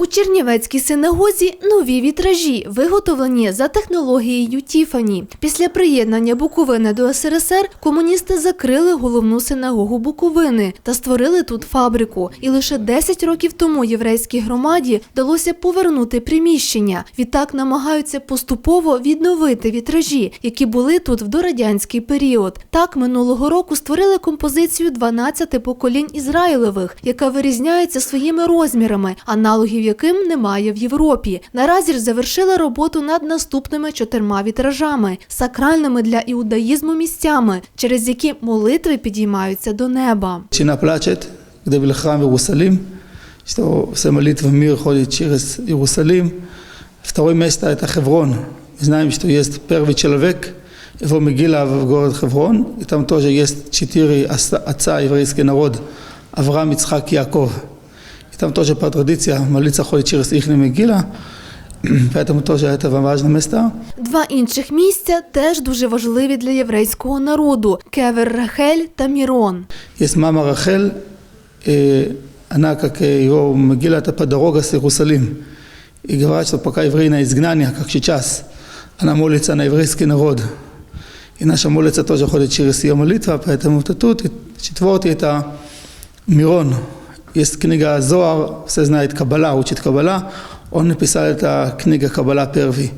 У Чернівецькій синагозі нові вітражі, виготовлені за технологією Тіфані. Після приєднання Буковини до СРСР комуністи закрили головну синагогу Буковини та створили тут фабрику. І лише 10 років тому єврейській громаді вдалося повернути приміщення. Відтак намагаються поступово відновити вітражі, які були тут в дорадянський період. Так минулого року створили композицію 12 поколінь Ізраїлевих, яка вирізняється своїми розмірами, аналогів яким немає в Європі. Наразі ж завершили роботу над наступними чотирма вітражами, сакральними для іудаїзму місцями, через які молитви підіймаються до неба. Чина плачет, где был храм в Иерусалим, что все молитвы мир ходит через Иерусалим. Второе место – это Хеврон. Мы знаем, что есть первый человек, его могила в город Хеврон, и там тоже есть четыре ос- отца еврейский народ – Авраам, Ицхак, Яков. И там тоже по традиции молиться ходит через их могила, поэтому тоже это важное место. Два інших місця теж дуже важливі для єврейського народу: Кевер Рахель та Мірон. Есть мама Рахель, э, она как э, его могила, это по дорога с Иерусалим. И говорят, что пока евреи на изгнании, как сейчас, она молится на еврейский народ. И наша молитва тоже ходит через ее молитва, поэтому вот тут. И четвертый это Мирон. Есть книга Зоар, все знает Каббала, учит Каббала. Он написал это книга Каббала первый.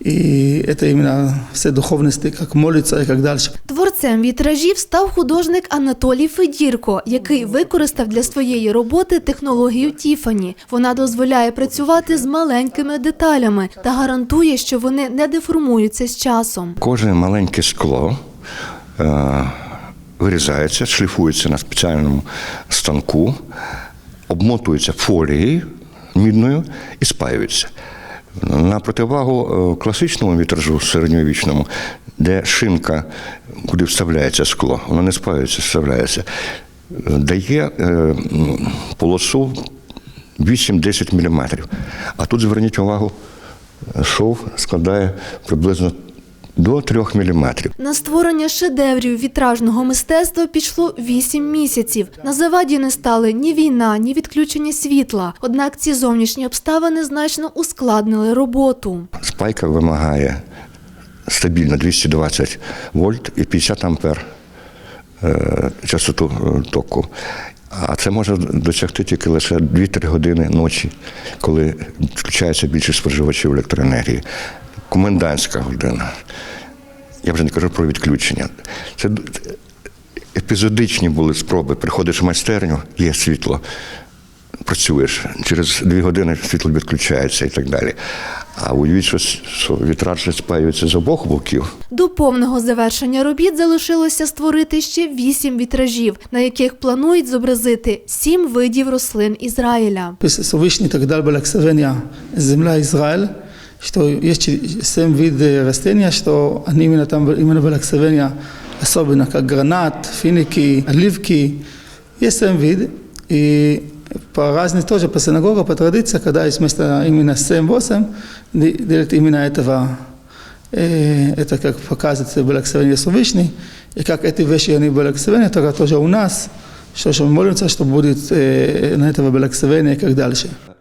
И это именно все духовности, как молиться и как дальше. Творцем вітражів став художник Анатолій Федірко, який використав для своєї роботи технологію Тіфані. Вона дозволяє працювати з маленькими деталями та гарантує, що вони не деформуються з часом. Кожне маленьке скло е, вирізається, шліфується на спеціальному станку, обмотується фолією мідною і спаюється. На противагу е, класичному вітражу середньовічному, де шинка, куди вставляється скло, воно не спаюється, вставляється, дає е, полосу 8-10 мм. А тут зверніть увагу, шов складає приблизно до 3 мм. На створення шедеврів вітражного мистецтва пішло 8 місяців. На заваді не стали ні війна, ні відключення світла. Однак ці зовнішні обставини значно ускладнили роботу. Спайка вимагає стабільно 220 вольт і 50 ампер е, частоту е, току. А це може досягти тільки лише 2-3 години ночі, коли включається більше споживачів електроенергії. Комендантська година. Я вже не кажу про відключення. Це епізодичні були спроби. Приходиш в майстерню, є світло, працюєш. Через дві години світло відключається і так далі. А уявіть, що, с- що вітраж спаюється з обох боків. До повного завершення робіт залишилося створити ще 8 вітражів, на яких планують зобразити 7 видів рослин Ізраїля. Всевышний тогда благословения земля Израиль, что есть семь видов растения, что они именно там именно благословения особенно, как гранат, финики, оливки. Есть семь видов. И по разным тоже, по синагогам, по традиции, когда есть вместо именно 7-8, де- делят именно этого Э, это как показывает благословение Всевышний, и как эти вещи, они благословения, только тоже у нас, что, что мы молимся, что будет э, на этого благословения, как дальше.